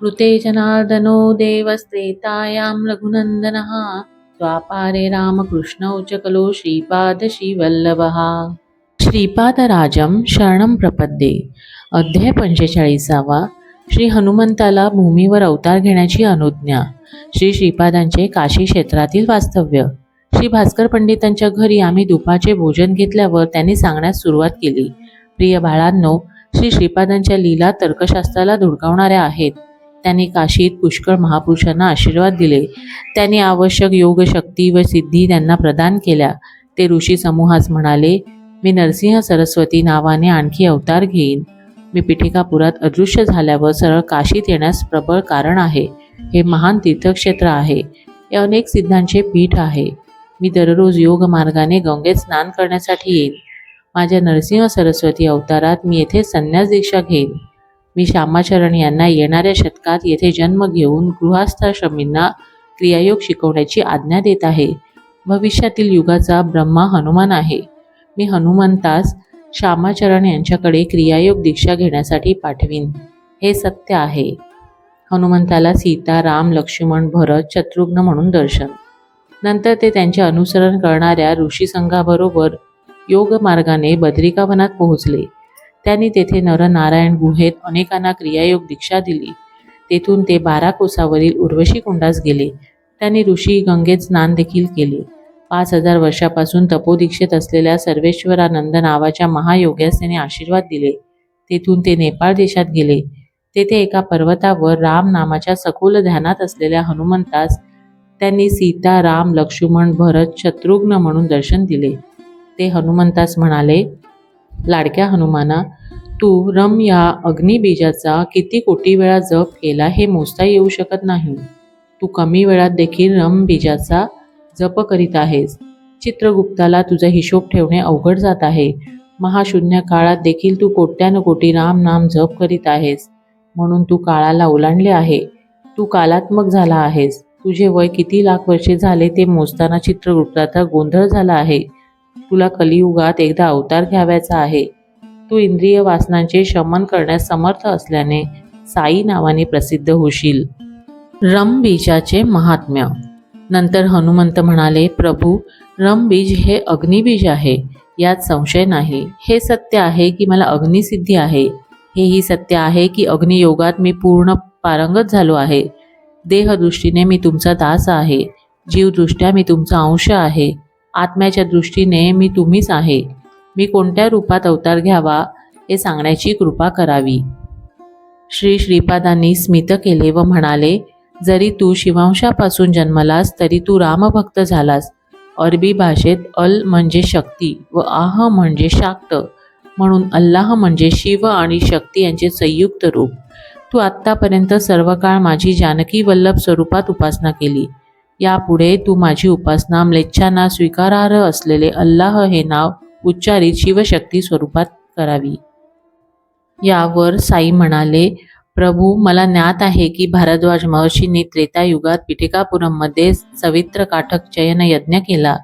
कृते जनार्दनो देवस्त्रेतायां रघुनन्दनः द्वापारे रामकृष्णौ च कलो श्रीपादश्रीवल्लभः श्रीपादराजं शरणं प्रपद्ये। अध्याय पंचेचाळीसावा। श्री हनुमंताला भूमीवर अवतार घेण्याची अनुज्ञा। श्री श्रीपादांचे काशी क्षेत्रातील वास्तव्य। श्री भास्कर पंडितांच्या घरी आम्ही दुपारचे भोजन घेतल्यावर त्यांनी सांगण्यास सुरुवात केली. प्रिय बाळांनो श्री श्रीपादांच्या लीला तर्कशास्त्राला धुडकावणाऱ्या आहेत. त्यांनी काशीत पुष्कळ महापुरुषांना आशीर्वाद दिले. त्यांनी आवश्यक योग शक्ती व सिद्धी त्यांना प्रदान केल्या. ते ऋषी समूहास म्हणाले मी नरसिंह सरस्वती नावाने आणखी अवतार घेईन. मी पिठिकापुरात अदृश्य झाल्यावर सरळ काशीत येण्यास प्रबळ कारण आहे. हे महान तीर्थक्षेत्र आहे. हे अनेक सिद्धांचे पीठ आहे. मी दररोज योग मार्गाने गंगेत स्नान करण्यासाठी येईन. माझ्या नरसिंह सरस्वती अवतारात मी येथे संन्यास दीक्षा घेईन. मी श्यामाचरण यांना येणाऱ्या शतकात येथे जन्म घेऊन गृहस्थाश्रमींना क्रियायोग शिकवण्याची आज्ञा देत आहे. भविष्यातील युगाचा ब्रह्मा हनुमान आहे. मी हनुमंतास श्यामाचरण यांच्याकडे क्रियायोग दीक्षा घेण्यासाठी पाठवीन. हे सत्य आहे. हनुमंताला सीता राम लक्ष्मण भरत शत्रुघ्न म्हणून दर्शन. नंतर ते त्यांचे अनुसरण करणाऱ्या ऋषीसंघाबरोबर योग मार्गाने बद्रिकावनात पोहोचले. त्यांनी तेथे नरनारायण गुहेत अनेकांना क्रियायोग दीक्षा दिली. तेथून ते बारा कोसावरील उर्वशी कुंडास गेले. त्यांनी ऋषी गंगेत स्नान देखील केले. पाच हजार वर्षापासून तपोदीक्षेत असलेल्या सर्वेश्वरानंद नावाच्या महायोग्यास त्यांनी आशीर्वाद दिले. तेथून ते नेपाळ देशात गेले. तेथे एका पर्वतावर राम नामाच्या सखोल ध्यानात असलेल्या हनुमंतास त्यांनी सीता राम लक्ष्मण भरत शत्रुघ्न म्हणून दर्शन दिले. ते हनुमंतास म्हणाले लाडक्या हनुमाना तू रम या अग्निबीजाचा किती कोटी वेळा जप केला हे मोजता येऊ शकत नाही. तू कमी वेळात देखील रम बीजाचा जप करीत आहेस. चित्रगुप्ताला तुझा हिशोब ठेवणे अवघड जात आहे. महाशून्य काळात देखील तू कोट्यान कोटी राम नाम जप करीत आहेस. म्हणून तू काळाला ओलांडले आहे. तू कालात्मक झाला आहेस. तुझे वय किती लाख वर्षे झाले ते मोजताना चित्रगुप्ताचा गोंधळ झाला आहे. तुला कलियुगात एकदा अवतार घ्यावायचा आहे. तू इंद्रिय वासनांचे शमन करण्यास समर्थ असल्याने साई नावाने प्रसिद्ध होशील. रमबीजाचे महात्म्य. नंतर हनुमंत म्हणाले प्रभू रमबीज हे अग्निबीज आहे. यात संशय नाही. हे सत्य आहे की मला अग्निसिद्धी आहे. हेही सत्य आहे की अग्नियोगात मी पूर्ण पारंगत झालो आहे. देहदृष्टीने मी तुमचा दास आहे. जीवदृष्ट्या मी तुमचा अंश आहे. आत्म्याच्या दृष्टीने मी तुम्हीच आहे. मी कोणत्या रूपात अवतार घ्यावा हे सांगण्याची कृपा करावी. श्री श्रीपादांनी स्मित केले व म्हणाले जरी तू शिवांशापासून जन्मलास तरी तू रामभक्त झालास. अरबी भाषेत अल म्हणजे शक्ती व आह म्हणजे शाक्त. म्हणून अल्लाह म्हणजे शिव आणि शक्ती यांचे संयुक्त रूप. तू आत्तापर्यंत सर्व काळ माझी जानकी वल्लभ स्वरूपात उपासना केली. यापुढे तू माझी उपासना म्लेच्छांना स्वीकारार्ह असलेले अल्लाह हे नाव उच्चारित शिवशक्ती स्वरूपात करावी. यावर साई म्हणाले प्रभू मला ज्ञात आहे की भारद्वाज महर्षींनी त्रेतायुगात पिठिकापुरममध्ये सवित्र काठक चयन यज्ञ केला.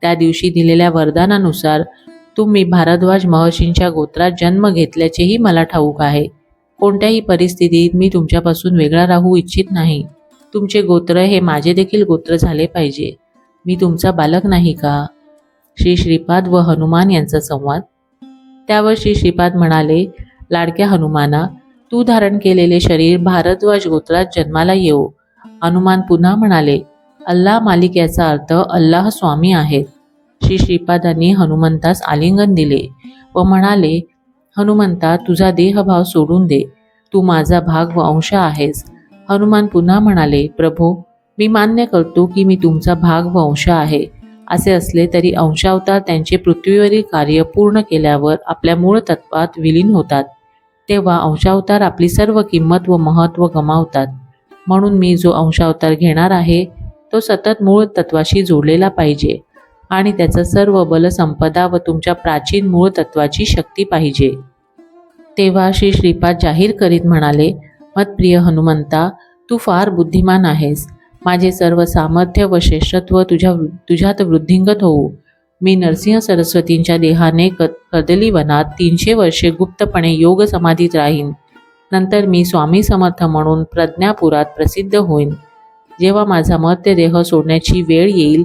त्या दिवशी दिलेल्या वरदानानुसार तुम्ही भारद्वाज महर्षींच्या गोत्रात जन्म घेतल्याचेही मला ठाऊक आहे. कोणत्याही परिस्थितीत मी तुमच्यापासून वेगळा राहू इच्छित नाही. तुमचे गोत्र हे माझे देखील गोत्र झाले पाहिजे. मी तुमचा बालक नाही का? श्री श्रीपाद व हनुमान यांचा संवाद. त्यावर श्री श्रीपाद म्हणाले लाडक्या हनुमाना तू धारण केलेले शरीर भारद्वाज गोत्रात जन्माला येऊ हनुमान पुन्हा म्हणाले अल्लाह मालिक याचा अर्थ अल्लाह स्वामी आहेत. श्री श्रीपादांनी हनुमंतास आलिंगन दिले व म्हणाले हनुमंता तुझा देहभाव सोडून दे. तू माझा भाग व अंश आहेस. हनुमान पुन्हा म्हणाले प्रभो मी मान्य करतो की मी तुमचा भाग व अंश आहे. असे असले तरी अंशावतार त्यांचे पृथ्वीवरील कार्य पूर्ण केल्यावर आपल्या मूळ तत्वात विलीन होतात. तेव्हा अंशावतार आपली सर्व किंमत व महत्त्व गमावतात. म्हणून मी जो अंशावतार घेणार आहे तो सतत मूळ तत्वाशी जोडलेला पाहिजे आणि त्याचं सर्व बलसंपदा व तुमच्या प्राचीन मूळ तत्वाची शक्ती पाहिजे. तेव्हा श्री श्रीपाद जाहीर करीत म्हणाले मत्प्रिय हनुमंता तू फार बुद्धिमान आहेस. माझे सर्व सामर्थ्य व श्रेष्ठत्व तुझ्या तुझ्यात वृद्धिंगत होऊ. मी नरसिंह सरस्वतींच्या देहाने क कदली वनात तीनशे वर्षे गुप्तपणे योग समाधीत राहीन. नंतर मी स्वामी समर्थ म्हणून प्रज्ञापुरात प्रसिद्ध होईन. जेव्हा माझा मर्त्यदेह सोडण्याची वेळ येईल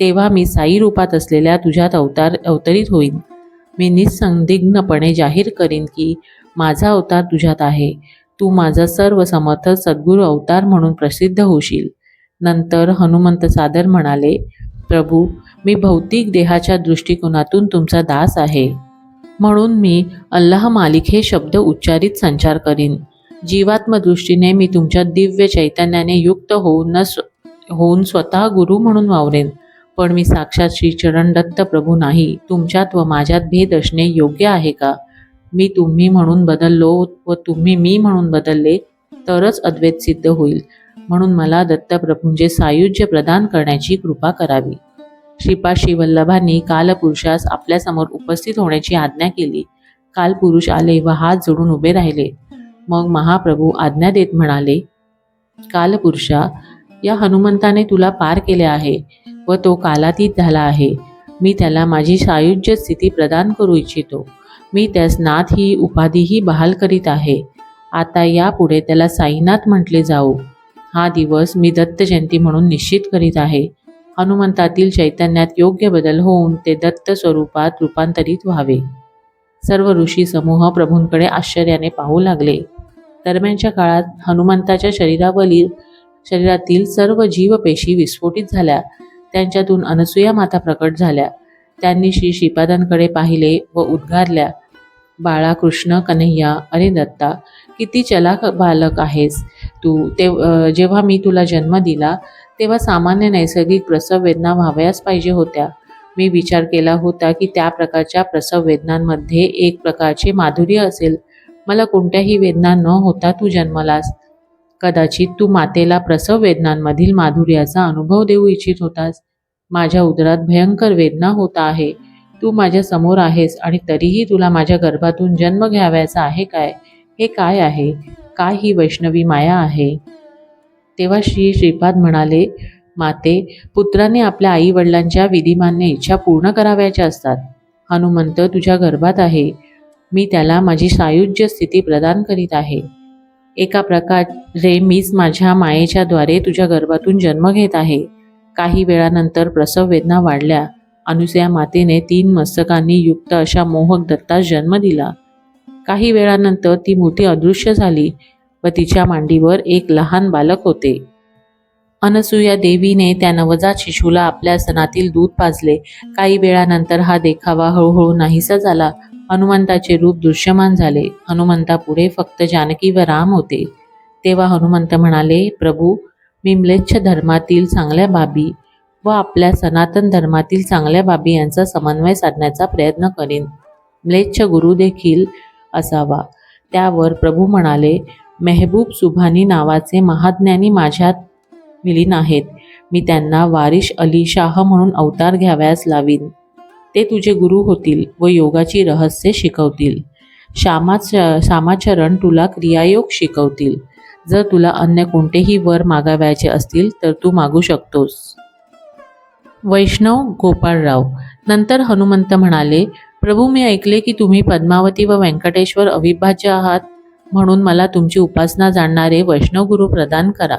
तेव्हा मी साई रूपात असलेल्या तुझ्यात अवतार अवतरित होईन. मी निसंदिग्धपणे जाहीर करीन की माझा अवतार तुझ्यात आहे. तू माझा सर्व समर्थ सद्गुरू अवतार म्हणून प्रसिद्ध होशील. नंतर हनुमंत सादर म्हणाले प्रभू मी भौतिक देहाच्या दृष्टिकोनातून तुमचा दास आहे. म्हणून मी अल्लाह मालिक हे शब्द उच्चारित संचार करीन. जीवात्मदृष्टीने मी तुमच्या दिव्य चैतन्याने युक्त होऊन न स्व होऊन स्वतः गुरु म्हणून वावरेन. पण मी साक्षात श्री चरणदत्त प्रभू नाही. तुमच्यात व माझ्यात भेद असणे योग्य आहे का? मी तुम्ही म्हणून बदललो व तुम्ही मी म्हणून बदलले तरच अद्वैत सिद्ध होईल. म्हणून मला दत्तप्रभूंचे सायुज्य प्रदान करण्याची कृपा करावी. श्रीपाद श्रीवल्लभांनी कालपुरुषास आपल्यासमोर उपस्थित होण्याची आज्ञा केली. कालपुरुष आले व हात जोडून उभे राहिले. मग महाप्रभू आज्ञा देत म्हणाले कालपुरुषा या हनुमंताने तुला पार केले आहे व तो कालातीत झाला आहे. मी त्याला माझी सायुज्य स्थिती प्रदान करू इच्छितो. मी त्यास नाथ ही उपाधीही बहाल करीत आहे. आता यापुढे त्याला साईनाथ म्हटले जाऊ हा दिवस मी दत्त जयंती म्हणून निश्चित करीत आहे. हनुमंतातील चैतन्यात योग्य बदल होऊन ते दत्त स्वरूपात रूपांतरित व्हावे. सर्व ऋषी समूह प्रभूंकडे आश्चर्याने पाहू लागले. दरम्यानच्या काळात हनुमंताच्या शरीरावरील शरीरातील सर्व जीवपेशी विस्फोटित झाल्या. त्यांच्यातून अनसुया माता प्रकट झाल्या. त्यांनी श्री श्रीपादांकडे पाहिले व उद्गारल्या. बाळा कृष्ण कन्हैया अरे दत्ता किती चलाक बालक आहेस तू? ते जेव्हा मी तुला जन्म दिला तेव्हा सामान्य नैसर्गिक प्रसव वेदना व्हाव्याच पाहिजे होत्या. मी विचार केला होता की त्या प्रकारच्या प्रसव वेदनांमध्ये एक प्रकारचे माधुर्य असेल. मला कोणत्याही वेदना न होता तू जन्मलास. कदाचित तू मातेला प्रसव वेदनांमधील माधुर्याचा अनुभव देऊ इच्छित होतास. माझ्या उदरात भयंकर वेदना होत आहे. तू माझ्यासमोर आहेस आणि तरीही तुला माझ्या गर्भातून जन्म घ्यावयाचा आहे काय? हे काय आहे? काय ही वैष्णवी माया आहे? तेव्हा श्री श्रीपाद म्हणाले माते पुत्राने आपल्या आई वडिलांच्या विधिमान्य इच्छा पूर्ण करावयाच्या असतात. हनुमंत तुझ्या गर्भात आहे. मी त्याला माझी सायुज्य स्थिती प्रदान करीत आहे. एका प्रकारे मीच माझ्या मायेच्या द्वारे तुझ्या गर्भातून जन्म घेत आहे. काही वेळानंतर प्रसव वेदना वाढल्या. अनुसया मातेने तीन मस्तकांनी युक्त अशा मोहक दत्तास जन्म दिला. काही वेळानंतर ती मूर्ती अदृश्य झाली व तिच्या मांडीवर एक लहान बालक होते. अनसुया देवीने त्या नवजात शिशूला आपल्या सणातील दूध पाजले. काही वेळानंतर हा देखावा हळूहळू नाहीसा झाला. हनुमंताचे रूप दृश्यमान झाले. हनुमंतापुढे फक्त जानकी व राम होते. तेव्हा हनुमंत म्हणाले प्रभू मी म्लेच्छ धर्मातील चांगल्या बाबी व आपल्या सनातन धर्मातील चांगल्या बाबी यांचा समन्वय साधण्याचा प्रयत्न करीन. म्लेच्छ गुरु देखील असावा. त्यावर प्रभू म्हणाले मेहबूब सुभानी नावाचे महाज्ञानी माझ्यात विलीन आहेत. मी त्यांना वारिश अली शाह म्हणून अवतार घ्यावयास लावीन. ते तुझे गुरु होतील व योगाची रहस्य शिकवतील. श्यामाच श्यामाचरण तुला क्रियायोग शिकवतील. जर तुला अन्य कोणतेही वर मागावयाचे असतील तर तू मागू शकतोस. वैष्णव गोपाळराव. नंतर हनुमंत म्हणाले प्रभू मी ऐकले की तुम्ही पद्मावती व व्यंकटेश्वर अविभाज्य आहात म्हणून मला तुमची उपासना जाणणारे वैष्णव गुरु प्रदान करा.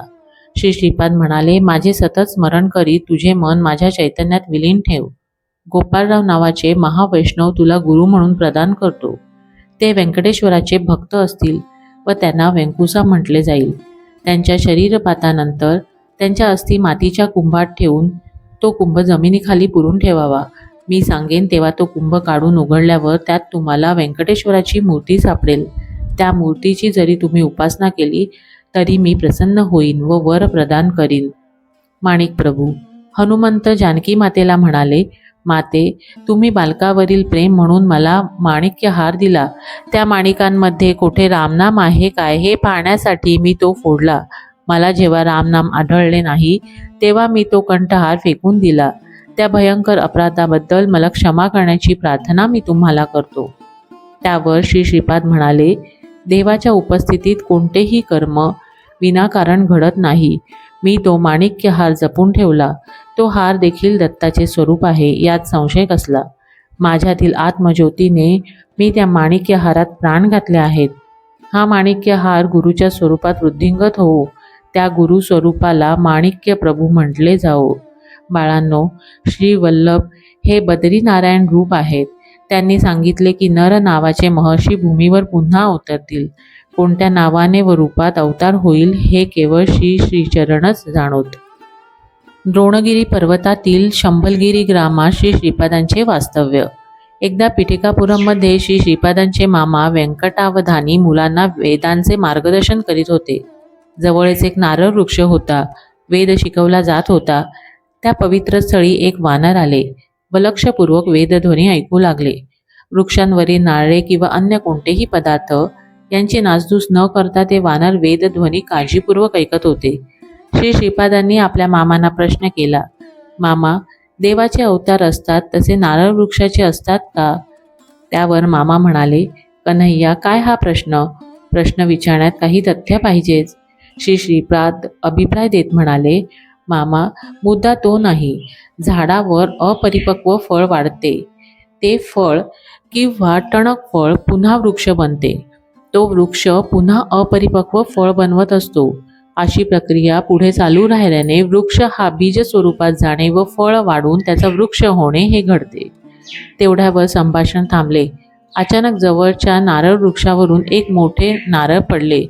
श्री श्रीपाद म्हणाले माझे सतत स्मरण करीत तुझे मन माझ्या चैतन्यात विलीन ठेव. गोपाळराव नावाचे महावैष्णव तुला गुरु म्हणून प्रदान करतो. ते व्यंकटेश्वराचे भक्त असतील व त्यांना व्यंकुसा म्हटले जाईल. त्यांच्या शरीरपातानंतर त्यांच्या अस्थि मातीच्या कुंभात ठेवून तो कुंभ जमिनीखाली पुरून ठेवावा. मी सांगेन तेव्हा तो कुंभ काढून उघडल्यावर त्यात तुम्हाला व्यंकटेश्वराची मूर्ती सापडेल. त्या मूर्तीची जरी तुम्ही उपासना केली तरी मी प्रसन्न होईन व वर प्रदान करीन. माणिक प्रभू हनुमंत जानकी मातेला म्हणाले माते तुम्ही बालकावरील प्रेम म्हणून मला माणिक्य हार दिला. त्या माणिकांमध्ये कोठे रामनाम आहे काय हे पाहण्यासाठी मी तो फोडला. मला जेव्हा रामनाम आढळले नाही तेव्हा मी तो कंठहार फेकून दिला. त्या भयंकर अपराधाबद्दल मला क्षमा करण्याची प्रार्थना मी तुम्हाला करतो. त्यावर श्री श्रीपाद म्हणाले देवाच्या उपस्थितीत कोणतेही कर्म विनाकारण घडत नाही. मी तो माणिक्य हार जपून ठेवला. तो हार देखील दत्ताचे स्वरूप आहे यात संशय कसला? माझ्यातील आत्मज्योतीने मी त्या माणिक्य हारात प्राण घातले आहेत. हा माणिक्य हार गुरुच्या स्वरूपात वृद्धिंगत होऊ त्या गुरु स्वरूपाला माणिक्य प्रभू म्हटले जाओ बाळांनो श्री वल्लभ हे बद्रीनारायण रूप आहेत. त्यांनी सांगितले की नर नावाचे महर्षी भूमीवर पुन्हा अवतरतील कोणत्या नावाने व रूपात अवतार होईल हे केवळ श्री श्रीचरणच जाणोत. द्रोणगिरी पर्वतातील शंभलगिरी ग्रामात श्री श्रीपादांचे वास्तव्य. एकदा पिठिकापुरममध्ये श्री श्रीपादांचे मामा व्यंकटावधानी मुलांना वेदांचे मार्गदर्शन करीत होते. जवळच एक नारळ वृक्ष होता. वेद शिकवला जात होता. त्या पवित्र स्थळी एक वानर आले. व लक्षपूर्वक वेदध्वनी ऐकू लागले. वृक्षांवरील नारळे किंवा अन्य कोणतेही पदार्थ यांची नासधूस न करता ते वानर वेदध्वनी काळजीपूर्वक ऐकत होते. श्री श्रीपादांनी आपल्या मामांना प्रश्न केला मामा देवाचे अवतार असतात तसे नारळ वृक्षाचे असतात का? त्यावर मामा म्हणाले कन्हैया काय हा प्रश्न? प्रश्न विचारण्यात काही तथ्य पाहिजेच. श्री श्रीपाद अभिप्राय देत म्हणाले मामा मुद्दा तो नाही. झाडावर अपरिपक्व फळ वाढते. ते फळ किंवा टणक फळ पुन्हा वृक्ष बनते. तो वृक्ष पुन्हा अपरिपक्व फळ बनवत असतो. अशी प्रक्रिया पुढे चालू राहिल्याने वृक्ष हा बीज स्वरूपात जाणे व फळ वाढून त्याचा वृक्ष होणे हे घडते. तेवढ्यावर संभाषण थांबले. अचानक जवळच्या नारळ वृक्षावरून एक मोठे नारळ पडले.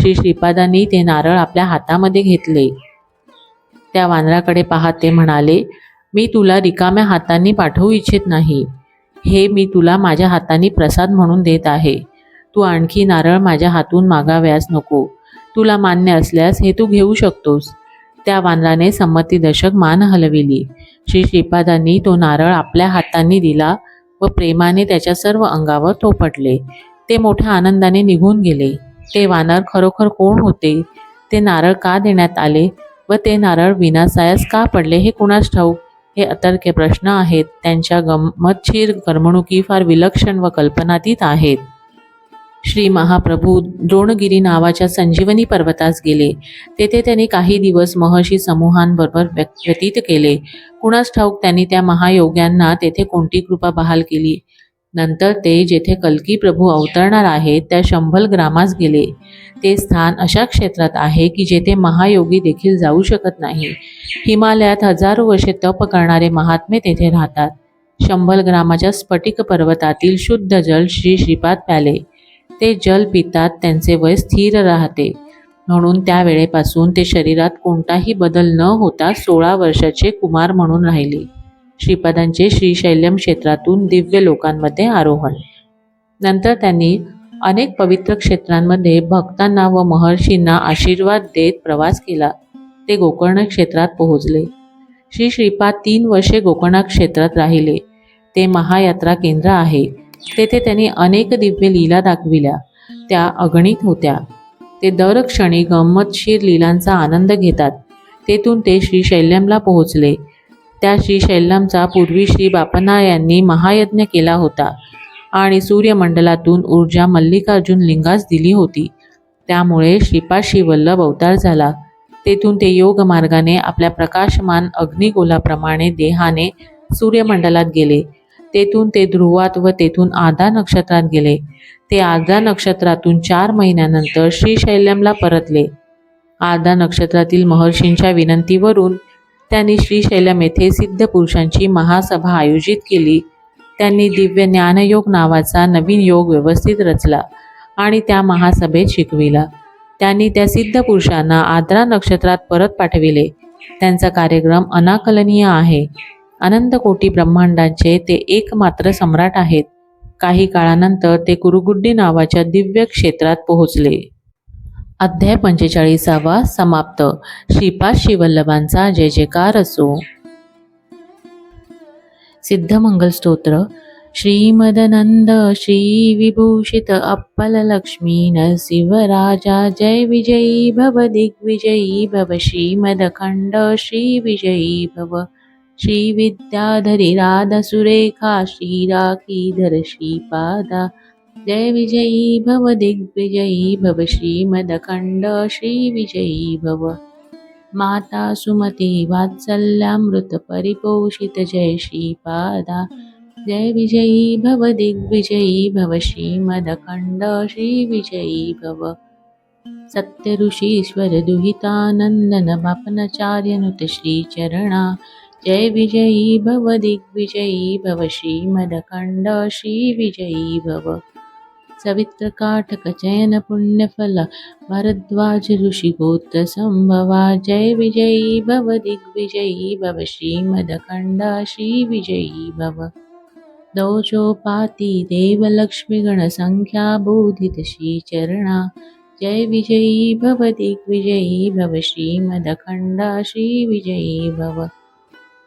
श्री श्रीपादांनी ते नारळ आपल्या हातामध्ये घेतले. त्या वानराकडे पाहत ते म्हणाले मी तुला रिकाम्या हातांनी पाठवू इच्छित नाही. हे मी तुला माझ्या हातांनी प्रसाद म्हणून देत आहे. तू आणखी नारळ माझ्या हातून मागाव्यास नको. तुला मान्य असल्यास हे तू घेऊ शकतोस. त्या वानराने संमतीदर्शक मान हलविली. श्री श्रीपादांनी तो नारळ आपल्या हातांनी दिला व प्रेमाने त्याच्या सर्व अंगावर थोपटले. ते मोठ्या आनंदाने निघून गेले. ते वानर खरोखर कोण होते? ते नारळ का देण्यात आले? व ते नारळ विनासायास का पडले हे कुणास ठाऊक? हे अतर्क्य प्रश्न आहेत. त्यांच्या गमतशीर करमणुकी फार विलक्षण व कल्पनातीत आहेत. श्री महाप्रभू द्रोणगिरी नावाच्या संजीवनी पर्वतास गेले. तेथे त्यांनी काही दिवस महर्षी समूहांबरोबर व्यतीत केले. कुणास ठाऊक त्यांनी त्या महायोग्यांना तेथे कोणती कृपा बहाल केली? नंतर ते जेथे कल्की प्रभू अवतरणार आहेत त्या शंभल ग्रामास गेले. ते स्थान अशा क्षेत्रात आहे की जेथे महायोगी देखील जाऊ शकत नाही. हिमालयात हजारो वर्षे तप करणारे महात्मे तेथे राहतात. शंभल ग्रामाच्या स्फटिक पर्वतातील शुद्ध जल श्री श्रीपाद प्याले. ते जल पितात त्यांचे वय स्थिर राहते. म्हणून त्या वेळेपासून ते शरीरात कोणताही बदल न होता सोळा वर्षाचे कुमार म्हणून राहिले. श्रीपादांचे श्रीशैल्यम क्षेत्रातून दिव्य लोकांमध्ये आरोहण. नंतर त्यांनी अनेक पवित्र क्षेत्रांमध्ये भक्तांना व महर्षींना आशीर्वाद देत प्रवास केला. ते गोकर्ण क्षेत्रात पोहोचले. श्री श्रीपाद तीन वर्षे गोकर्ण क्षेत्रात राहिले. ते महायात्रा केंद्र आहे. तेथे त्यांनी अनेक दिव्य लीला दाखविल्या. त्या अगणित होत्या. ते दर क्षणी गंमतशीर लीलांचा आनंद घेतात. तेथून ते श्रीशैल्यमला पोहोचले. त्या श्रीशैल्यमचा पूर्वी श्री बापना यांनी महायज्ञ केला होता आणि सूर्यमंडलातून ऊर्जा मल्लिकार्जुन लिंगास दिली होती. त्यामुळे श्रीपाद श्रीवल्लभ अवतार झाला. तेथून ते योग मार्गाने आपल्या प्रकाशमान अग्निगोलाप्रमाणे देहाने सूर्यमंडलात गेले. तेथून ते ध्रुवात व तेथून आधा नक्षत्रात गेले. ते आधा नक्षत्रातून चार महिन्यानंतर श्रीशैल्यमला परतले. आधा नक्षत्रातील महर्षींच्या विनंतीवरून त्यांनी श्रीशैलम येथे सिद्ध पुरुषांची महासभा आयोजित केली. त्यांनी दिव्य ज्ञानयोग नावाचा नवीन योग व्यवस्थित रचला आणि त्या महासभेत शिकविला. त्यांनी त्या सिद्ध पुरुषांना आद्रा नक्षत्रात परत पाठविले. त्यांचा कार्यक्रम अनाकलनीय आहे. अनंत कोटी ब्रह्मांडांचे ते एकमात्र सम्राट आहेत. काही काळानंतर ते कुरुगुड्डी नावाच्या दिव्य क्षेत्रात पोहोचले. अध्याय पंचेचाळीसावा समाप्त. श्रीपाद शिवल्लभांचा जय जयकार असो. सिद्धमंगल स्तोत्र श्रीमदनंद श्री विभूषित अप्पल लक्ष्मी नरसिंहराजा जय विजयी भव दिग्विजयी भव श्रीमदखंड श्री विजयी भव श्री विद्याधरी राधा सुरेखा श्रीराखीधर श्रीपादा जय विजयी भव दिग्विजयी भव श्रीमदखंड श्री विजयी भव। माता सुमती वात्सल्यामृत परिपोषित जय श्रीपादा। जय विजयी भव दिग्विजयी भव श्रीमदखण्ड श्रीविजयी भव। सत्य ऋषीश्वर दुहितानन्दन बापनाचार्यनुत श्रीचरणा। जय विजयी भव दिग्विजयी भव श्रीमदखण्ड श्रीविजयी भव। सवित्रकाठक चयन पुण्यफल। भरद्वाज ऋषिगोत्र संभवा। जय विजयी भव दिग्विजयी भव। श्रीमदखण्ड श्रीविजयी भव। दोजोपाति देवलक्ष्मीगणसङ्ख्या बोधित श्रीचरणा जय विजयी भव दिग्विजयी भव। श्रीमदखण्ड श्रीविजयी भव।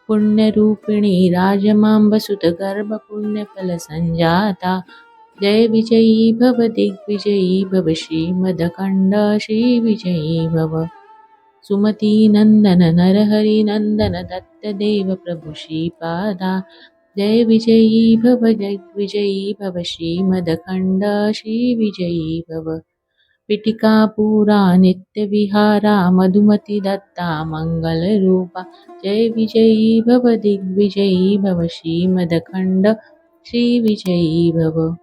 पुण्यरूपिणी राजमाम्बसुतगर्भपुण्यफलसञ्जाता जय विजयी भव दिग्विजयी भव श्रीमदखण्ड श्रीविजयी भव। सुमती नन्दन नरहरिनन्दन दत्तदेव प्रभु श्रीपादा। जय विजयी भव दिग्विजयी भव श्रीमदखण्ड श्रीविजयी भव। पिटिकापुरा नित्यविहारा मधुमती दत्ता मङ्गलरूपा जय विजयी भव दिग्विजयी भव श्रीमदखण्ड श्रीविजयी भव।